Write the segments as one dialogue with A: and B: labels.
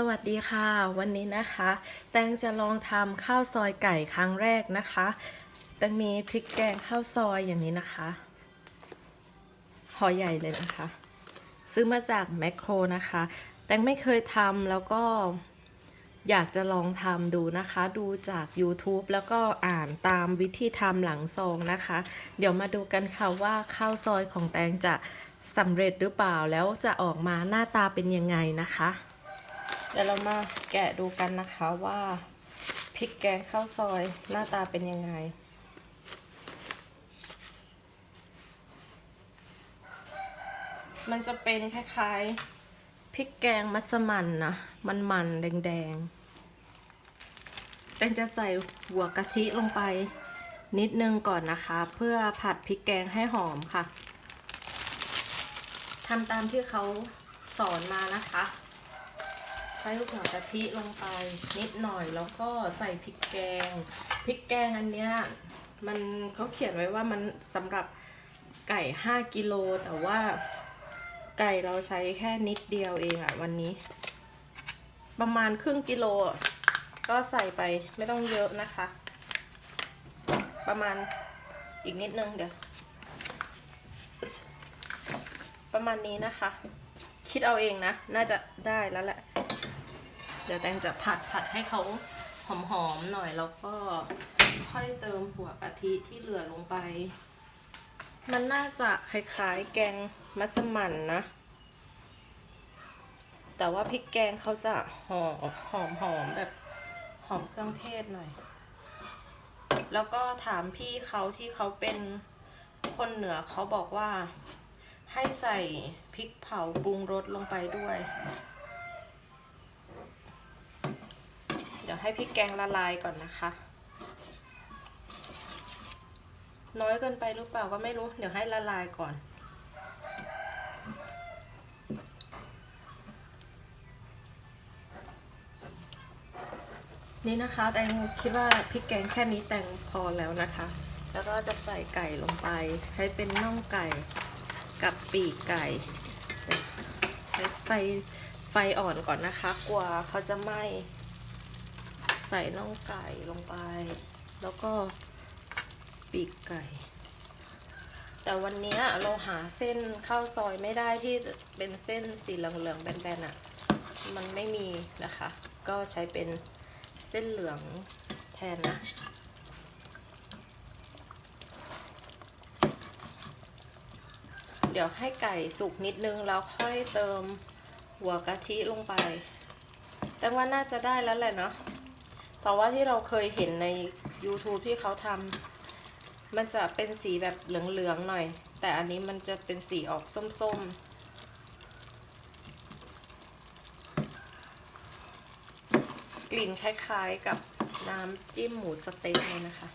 A: สวัสดีค่ะ วันนี้นะคะ แตงจะลองทำข้าวซอยไก่ครั้งแรกนะคะแตงมีพริกแกงข้าวซอยอย่างนี้นะคะห่อใหญ่เลยนะคะ ซื้อมาจากแมคโครนะคะ แตงไม่เคยทำแล้วก็อยากจะลองทำดูนะคะ ดูจาก YouTube แล้วก็อ่านตามวิธีทำหลังซองนะคะ เดี๋ยวมาดูกันค่ะว่าข้าวซอยของแตงจะสำเร็จหรือเปล่าแล้วจะออกมาหน้าตาเป็นยังไงนะคะ เดี๋ยวเรามาแกะดูกันนะคะว่าพริกแกงข้าวซอยหน้าตาเป็นยังไง มันจะเป็นคล้ายๆพริกแกงมัสมั่นนะ มันมันแดงๆเป็นจะใส่หัวกะทิลงไปนิดนึงก่อนนะคะ เพื่อผัดพริกแกงให้หอมค่ะทำตามที่เขาสอนมานะคะ ใช้หัวกะทิลงไปนิดหน่อยแล้วก็ใส่พริกแกงพริกแกงอันเนี้ยมันเขาเขียนไว้ว่ามันสำหรับไก่ 5 กิโล แต่ว่าไก่เราใช้แค่นิดเดียวเองอะวันนี้ ประมาณครึ่งกิโล ก็ใส่ไปไม่ต้องเยอะนะคะ ประมาณอีกนิดนึงเดี๋ยว ประมาณนี้นะคะ คิดเอาเองนะ น่าจะได้แล้วแหละ เดี๋ยวแตงจะผัดผัดให้เขาหอมๆหน่อยแล้วก็ค่อยเติมหัวกะทิที่เหลือลงไป มันน่าจะคล้ายๆ แกงมัสมั่นนะ แต่ว่าพริกแกงเขาจะหอมหอมหอมแบบหอมเครื่องเทศหน่อย แล้วก็ถามพี่เขาที่เขาเป็นคนเหนือเขาบอกว่าให้ใส่พริกเผาปรุงรสลงไปด้วย ดี๋ยวให้พริกแกงละลายก่อนนะคะ น้อยเกินไปหรือเปล่าก็ไม่รู้ เดี๋ยวให้ละลายก่อน นี่นะคะแตงคิดว่าพริกแกงแค่นี้แตงพอแล้วนะคะ แล้วก็จะใส่ไก่ลงไป ใช้เป็นน่องไก่กับปีกไก่ ใช้ไฟไฟอ่อนก่อนนะคะ กลัวเขาจะไหม้ ใส่น่องไก่ลงไป แล้วก็ปีกไก่ แต่วันนี้เราหาเส้นข้าวซอยไม่ได้ที่เป็นเส้นสีเหลืองๆแบนๆอะ่ะ มันไม่มีนะคะ ก็ใช้เป็นเส้นเหลืองแทนนะเดี๋ยวให้ไก่สุกนิดนึงแล้วค่อยเติมหัวกะทิลงไป แต่ว่าน่าจะได้แล้วแหละเนาะ แต่ว่าที่เราเคยเห็นใน YouTube ที่เขาทำมันจะเป็นสีแบบเหลืองๆหน่อย แต่อันนี้มันจะเป็นสีออกส้มๆกลิ่นคล้ายๆกับน้ำจิ้มหมูสเต๊กเลยนะคะ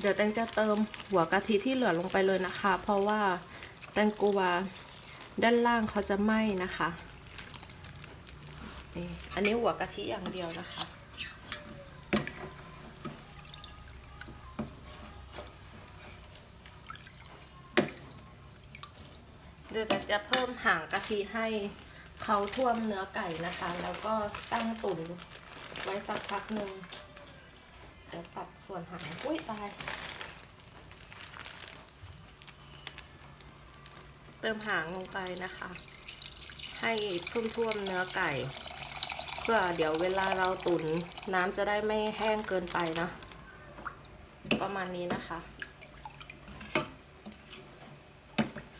A: เดี๋ยวแตงจะเติมหัวกะทิที่เหลือลงไปเลยนะคะ เพราะว่าแตงกลัวด้านล่างเขาจะไหม้นะคะ นี่อันนี้หัวกะทิอย่างเดียวนะคะ เดี๋ยวจะเพิ่มหางกะทิให้เขาท่วมเนื้อไก่นะคะ แล้วก็ตั้งตุ๋นไว้สักพักหนึ่งเดี๋ยวตัดส่วนหางอุ้ยตาย เติมหางลงไปนะคะ ให้ท่วมๆเนื้อไก่ พื่อเดี๋ยวเวลาเราตุนน้ำจะได้ไม่แห้งเกินไปนะ ประมาณนี้นะคะ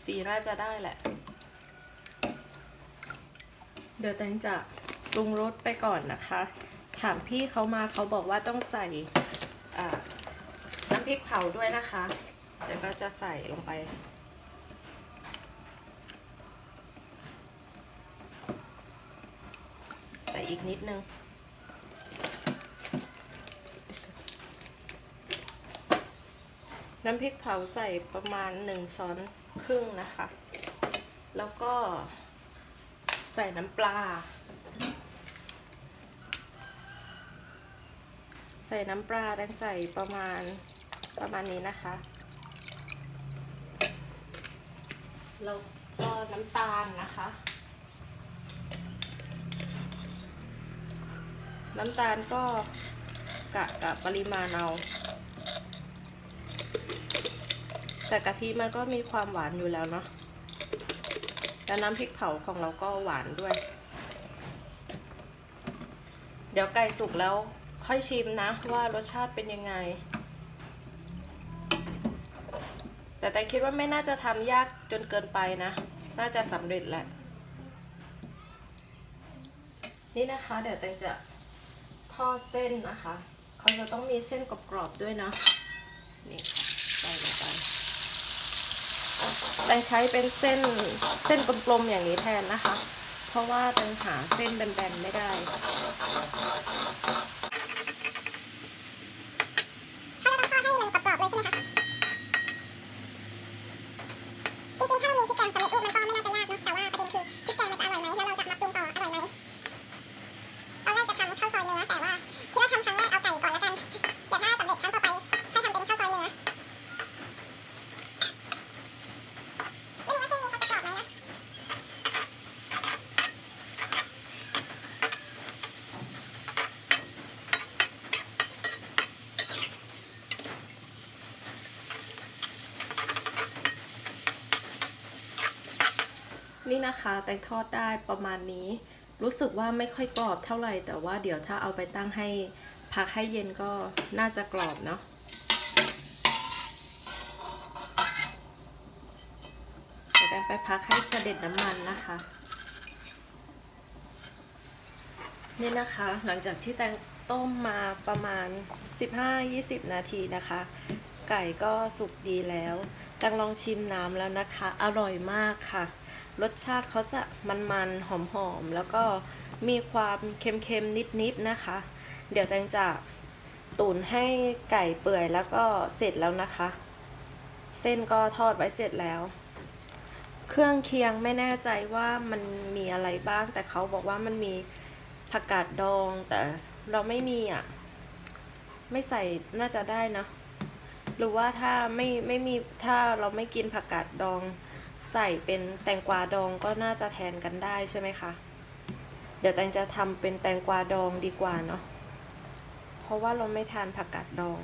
A: สีน่าจะได้แหละ เดี๋ยวแตงจะปรุงรสไปก่อนนะคะ ถามพี่เขามาเขาบอกว่าต้องใส่น้ำพริกเผาด้วยนะคะ เดี๋ยวก็จะใส่ลงไป ใส่อี กนิดนึง น้ำพริกเผาใส่ประมาณหนึ่งช้อนครึ่งนะคะ แล้วก็ใส่น้ำปลา ใส่น้ำปลาแดงใส่ประมาณประมาณนี้นะคะ แล้วก็น้ำตาลนะคะ น้ำตาลก็กะกับปริมาณเอา แต่กะทิมันก็มีความหวานอยู่แล้วเนาะแล้วน้ำพริกเผาของเราก็หวานด้วย เดี๋ยวไก่สุกแล้วค่อยชิมนะว่ารสชาติเป็นยังไง แต่แต่คิดว่าไม่น่าจะทำยากจนเกินไปนะ น่าจะสำเร็จแหละ นี่นะคะ เดี๋ยวแตงจะ ข้อเส้นนะคะ เขาจะต้องมีเส้นกรอบๆด้วยนะ นี่ค่ะใส่ลงไปแตงใช้เป็นเส้นเส้นกลมๆอย่างนี้แทนนะคะ เพราะว่าแตงหาเส้นแบนๆไม่ได้
B: เขาจะต้องทอดให้มันกรอบๆเลยใช่ไหมคะ จริงๆ ถ้าเรามีพริกแกงสำเร็จรูปมันก็ไม่น่าจะยากเนอะแต่ว่าประเด็นคือพริกแกงมันจะอร่อยไหมแล้วเราจะมาปรุงต่ออร่อยไหมตอนแรกจะทำข้าวซอยเนื้อแต่ว่าคิดว่าทำครั้งแรกเอาไก่ก่อนแล้วกัน เดี๋ยวถ้าสำเร็จครั้งต่อไปค่อยทำเป็นข้าวซอยเนื้อไม่รู้ว่าเส้นนี้เขาจะกรอบไหมนะ
A: นี่นะคะแตงทอดได้ประมาณนี้ รู้สึกว่าไม่ค่อยกรอบเท่าไหร่ แต่ว่าเดี๋ยวถ้าเอาไปตั้งให้พักให้เย็นก็น่าจะกรอบเนาะเดี๋ยวแตงไปพักให้เสด็จน้ำมันนะคะนี่นะคะ หลังจากที่แตงต้มมาประมาณ 15-20 นาทีนะคะ ไก่ก็สุกดีแล้วแตงลองชิมน้ำแล้วนะคะ อร่อยมากค่ะ รสชาติเขาจะมันๆ หอมๆ แล้วก็มีความเค็มๆ นิดๆ นะคะ เดี๋ยวแตงจะตุ๋นให้ไก่เปื่อยแล้วก็เสร็จแล้วนะคะ เส้นก็ทอดไว้เสร็จแล้ว เครื่องเคียงไม่แน่ใจว่ามันมีอะไรบ้าง แต่เขาบอกว่ามันมีผักกาดดองแต่เราไม่มีอะ ไม่ใส่น่าจะได้นะ หรือว่าถ้าไม่ไม่มีถ้าเราไม่กินผักกาดดอง ใส่เป็นแตงกวาดองก็น่าจะแทนกันได้ใช่ไหมคะ เดี๋ยวแตงจะทำเป็นแตงกวาดองดีกว่าเนาะ เพราะว่าเราไม่ทานผักกาดดอง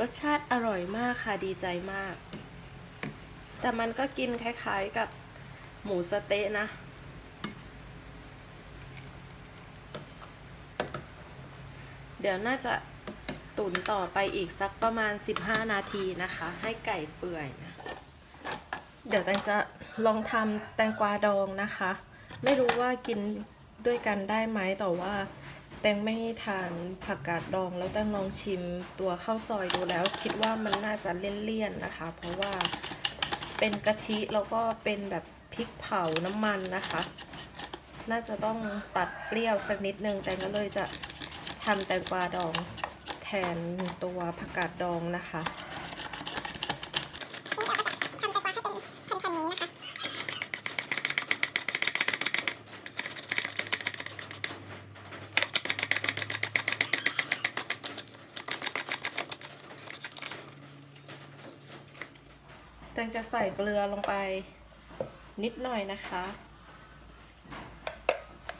A: รสชาติอร่อยมากค่ะดีใจมาก แต่มันก็กินคล้ายๆกับหมูสเต๊ะนะเดี๋ยวน่าจะ ตุ๋นต่อไปอีกสักประมาณ 15 นาทีนะคะ ให้ไก่เปื่อยนะเดี๋ยวแตงจะลองทำแตงกวาดองนะคะ ไม่รู้ว่ากินด้วยกันได้ไหมแต่ว่า แตงไม่ทานผักกาดดอง แล้วแตงลองชิมตัวข้าวซอยดูแล้ว คิดว่ามันน่าจะเลี่ยนๆนะคะ เพราะว่าเป็นกะทิแล้วก็เป็นแบบพริกเผาน้ำมันนะคะ น่าจะต้องตัดเปรี้ยวสักนิดนึง แต่ก็เลยจะทำแตงกวาดอง นตัวผักกาดดองนะคะ
B: ทำแตงกวาให้เป็นแผ่นๆนี้นะคะ
A: แตงจะใส่เกลือลงไปนิดหน่อยนะคะ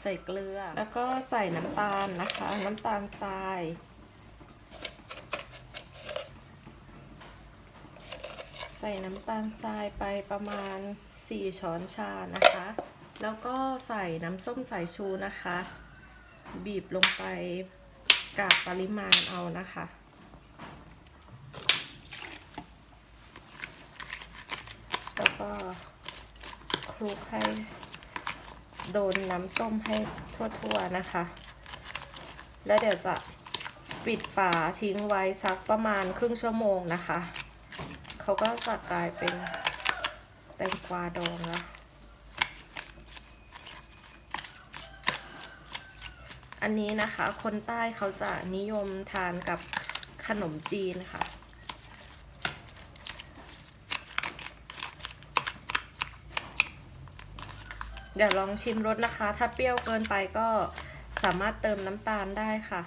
A: ใส่เกลือแล้วก็ใส่น้ำตาลนะคะ น้ำตาลทราย ส่น้ำตาลทรายไปประมาณ 4 ช้อนชานะคะ แล้วก็ใส่น้ำส้มสายชูนะคะ บีบลงไปกะปริมาณเอานะคะแล้วก็คลุกให้โดนน้ำส้มให้ทั่วๆนะคะ แล้วเดี๋ยวจะปิดฝาทิ้งไว้สักประมาณครึ่งชั่วโมงนะคะ เขาก็จะกลายเป็นแตงกวาดองแล้วอันนี้นะคะ คนใต้เขาจะนิยมทานกับขนมจีนค่ะ เดี๋ยวลองชิมรสนะคะ ถ้าเปรี้ยวเกินไปก็สามารถเติมน้ำตาลได้ค่ะ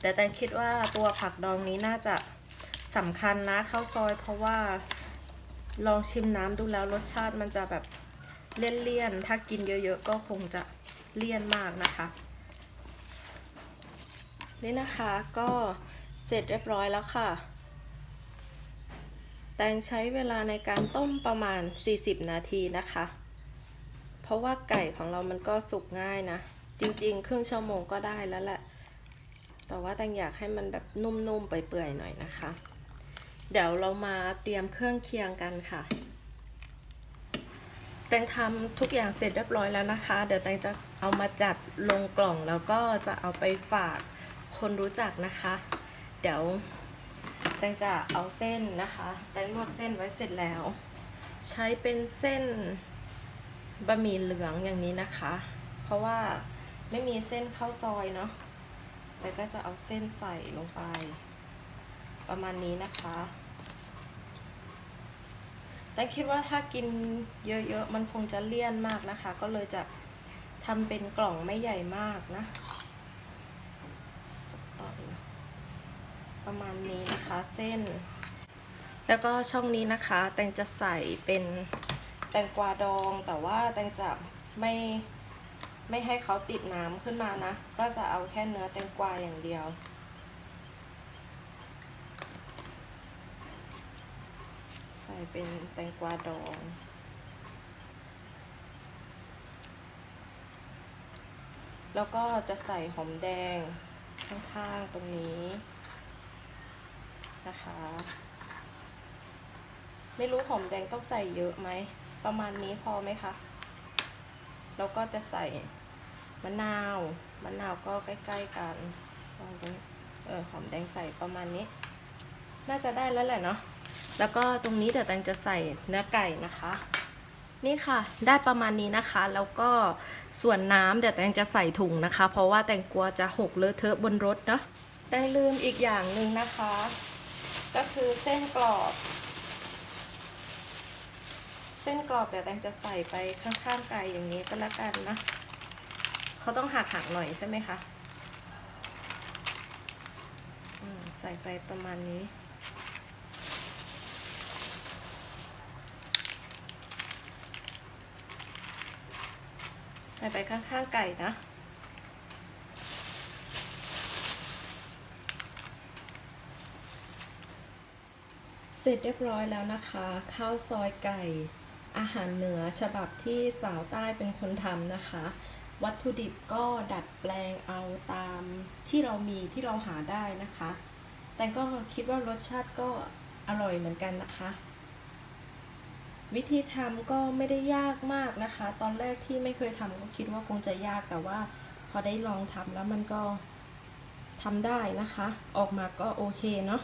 A: แต่แตงคิดว่าตัวผักดองนี้น่าจะสำคัญนะข้าวซอย เพราะว่าลองชิมน้ำดูแล้วรสชาติมันจะแบบเลี่ยนๆ ถ้ากินเยอะๆ ก็คงจะเลี่ยนมากนะคะ นี่นะคะก็เสร็จเรียบร้อยแล้วค่ะ แตงใช้เวลาในการต้มประมาณ 40 นาทีนะคะ เพราะว่าไก่ของเรามันก็สุกง่ายนะ จริงๆ ครึ่งชั่วโมงก็ได้แล้วแหละ แต่ว่าแตงอยากให้มันแบบนุ่มๆเปื่อยๆหน่อยนะคะ เดี๋ยวเรามาเตรียมเครื่องเคียงกันค่ะ แตงทำทุกอย่างเสร็จเรียบร้อยแล้วนะคะ เดี๋ยวแตงจะเอามาจัดลงกล่องแล้วก็จะเอาไปฝากคนรู้จักนะคะ เดี๋ยวแตงจะเอาเส้นนะคะ แตงลวกเส้นไว้เสร็จแล้ว ใช้เป็นเส้นบะหมี่เหลืองอย่างนี้นะคะ เพราะว่าไม่มีเส้นข้าวซอยเนาะ แต่ก็จะเอาเส้นใส่ลงไป ประมาณนี้นะคะแต่คิดว่าถ้ากินเยอะๆ มันคงจะเลี่ยนมากนะคะ ก็เลยจะทำเป็นกล่องไม่ใหญ่มากนะ ประมาณนี้นะคะเส้น แล้วก็ช่องนี้นะคะ แตงจะใส่เป็นแตงกวาดองแต่ว่าแตงจะไม่ ไม่ให้เขาติดน้ำขึ้นมานะ ก็จะเอาแค่เนื้อแตงกวาอย่างเดียว ใส่เป็นแตงกวาดองแล้วก็จะใส่หอมแดงข้างๆตรงนี้นะคะ ไม่รู้หอมแดงต้องใส่เยอะไหม ประมาณนี้พอไหมคะ แล้วก็จะใส่ะนาวมะนาวก็ใกล้ๆกันลองดูเออหอมแดงใส่ประมาณนี้ น่าจะได้แล้วแหละเนาะแล้วก็ตรงนี้เดี๋ยวแตงจะใส่เนื้อไก่นะคะ นี่ค่ะ ได้ประมาณนี้นะคะ แล้วก็ส่วนน้ำเดี๋ยวแตงจะใส่ถุงนะคะ เพราะว่าแตงกลัวจะหกเลอะเทอะบนรถเนาะแตงลืมอีกอย่างหนึ่งนะคะ ก็คือเส้นกรอบ เส้นกรอบเดี๋ยวแตงจะใส่ไปข้างๆไก่อย่างนี้ก็แล้วกันนะ เขาต้องหักหักหน่อยใช่ไหมคะใส่ไปประมาณนี้ ใส่ไปข้างๆไก่นะเสร็จเรียบร้อยแล้วนะคะ ข้าวซอยไก่ อาหารเหนือฉบับที่สาวใต้เป็นคนทำนะคะ วัตถุดิบก็ดัดแปลงเอาตามที่เรามีที่เราหาได้นะคะ แต่ก็คิดว่ารสชาติก็อร่อยเหมือนกันนะคะ วิธีทำก็ไม่ได้ยากมากนะคะ ตอนแรกที่ไม่เคยทำก็คิดว่าคงจะยากแต่ว่า พอได้ลองทำแล้วมันก็ทำได้นะคะ ออกมาก็โอเคเนาะ